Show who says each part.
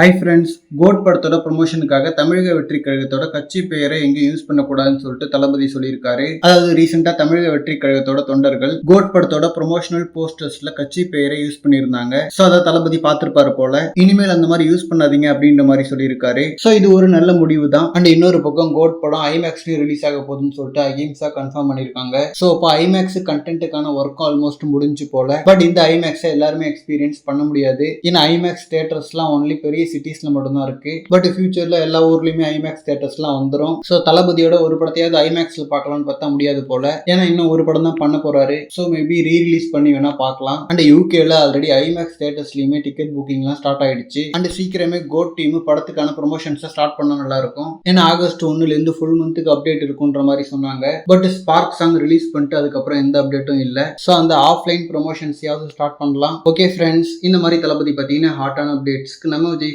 Speaker 1: Hi friends code படத்தோட ப்ரொமோஷனுக்காக தமிழக வெற்றி கழகத்தோட கட்சி பெயரை எங்கேயும் யூஸ் பண்ணக்கூடாதுன்னு சொல்லிட்டு தளபதி சொல்லியிருக்காரு. அதாவது ரீசெண்டா தமிழக வெற்றி கழகத்தோட தொண்டர்கள் கோட் படத்தோட ப்ரொமோஷனல் போஸ்டர்ஸ்ல கட்சி பெயரை யூஸ் பண்ணியிருந்தாங்க. ஸோ அதை தளபதி பார்த்திருப்பாரு போல. இனிமேல் அந்த மாதிரி யூஸ் பண்ணாதீங்க அப்படின்ற மாதிரி சொல்லியிருக்காரு. ஸோ இது ஒரு நல்ல முடிவு தான் அண்ட் இன்னொரு பக்கம் கோட் படம் ஐமேக்ஸ்லயும் ரிலீஸ் ஆக போகுதுன்னு சொல்லிட்டு அகிம்சா கன்ஃபார்ம் பண்ணியிருக்காங்க. ஸோ இப்போ ஐமேக்ஸ் கண்டென்ட்டுக்கான ஒர்க்கும் ஆல்மோஸ்ட் முடிஞ்சு போல. பட் இந்த ஐமேக்ஸை எல்லாருமே எக்ஸ்பீரியன்ஸ் பண்ண முடியாது. ஏன்னா ஐமேக்ஸ் தேட்டர்ஸ்லாம் ஒன்லி பெரிய சிட்டிஸ்ல மட்டும்தான் இருக்கு. பட் ஃபியூச்சர்ல எல்லா ஊர்லயுமே ஐமேக்ஸ் தேட்டர்ஸ்லாம் வந்துடும் ஸோ தளபதியோட ஒரு படத்தையாவது ஐமேக்ஸ்ல பார்க்கலாம்னு பார்த்தா முடியாது போல. ஏன்னா இன்னும் ஒரு படம் தான் பண்ண போறாரு. ஸோ மேபி ரீ ரிலீஸ் பண்ணி வேணா பார்க்கலாம். அண்ட் யூகேல ஆல்ரெடி ஐமேக்ஸ் தேட்டர்ஸ்லயுமே டிக்கெட் புக்கிங்லாம் ஸ்டார்ட் ஆயிடுச்சு. அண்ட் சீக்கிரமே கோட் டீம் படத்துக்கான ப்ரொமோஷன்ஸை ஸ்டார்ட் பண்ண நல்லா இருக்கும் ஏன்னா ஆகஸ்ட் ஒன்னுல இருந்து ஃபுல் மந்த்துக்கு அப்டேட் இருக்குன்ற மாதிரி சொன்னாங்க. பட் ஸ்பார்க் சாங் ரிலீஸ் பண்ணிட்டு அதுக்கப்புறம் எந்த அப்டேட்டும் இல்லை. ஸோ அந்த ஆஃப்லைன் ப்ரொமோஷன்ஸையாவது ஸ்டார்ட் பண்ணலாம். ஓகே ஃப்ரெண்ட்ஸ் இந்த மாதிரி தளபதி பார்த்தீங்கன்னா ஹாட்டான அப்டேட்ஸ்க்கு நம்ம விஜய்